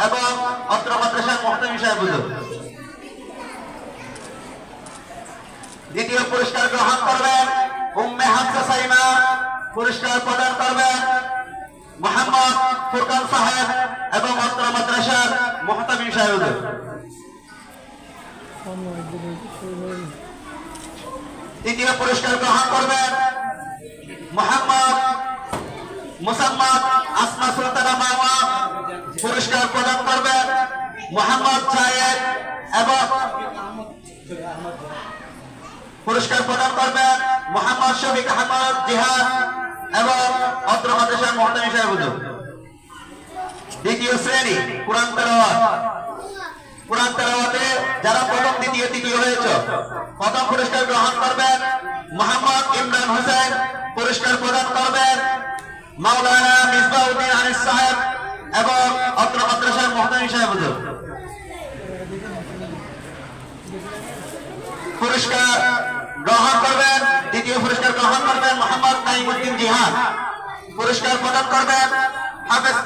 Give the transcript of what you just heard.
এবং অত্র মাদ্রাসার মহতামি সাহেব দ্বিতীয় পুরস্কার গ্রহণ করবেন উম্মে হাফসা সাইমা, পুরস্কার প্রদান করবেন মোহাম্মদ ফুরকান সাহেব এবং অত্র মাদ্রাসার মহতামি সাহেব তৃতীয় পুরস্কার গ্রহণ করবেন মোহাম্মদ মুসাম্মদ আসমা সুলতানা মাওয়া পুরস্কার প্রদান করবেন মোহাম্মদ জায়েদ এবং পুরস্কার প্রদান করবেন মোহাম্মদ শফিক আহমদ জিহাদ এবং অত্র মাদ্রাসার মহতামি সাহেব হুজুর। দ্বিতীয় শ্রেণি, কোরআন তেলাওয়াত। কোরআন তেলাওয়াতে যারা প্রথম, দ্বিতীয়, তৃতীয় হয়েছে, প্রথম পুরস্কার গ্রহণ করবেন মোহাম্মদ ইমরান হোসেন। পুরস্কার প্রদান করবেন মাওলানা মিসবাউদ্দিন এবং অত্র মাদ্রাসার মহতামি সাহেব পুরস্কার গ্রহণ করবেন, দ্বিতীয় পুরস্কার গ্রহণ করবেন মোহাম্মদ নাইমুদ্দিন জিহান পুরস্কার প্রদান করবেন হাফেজ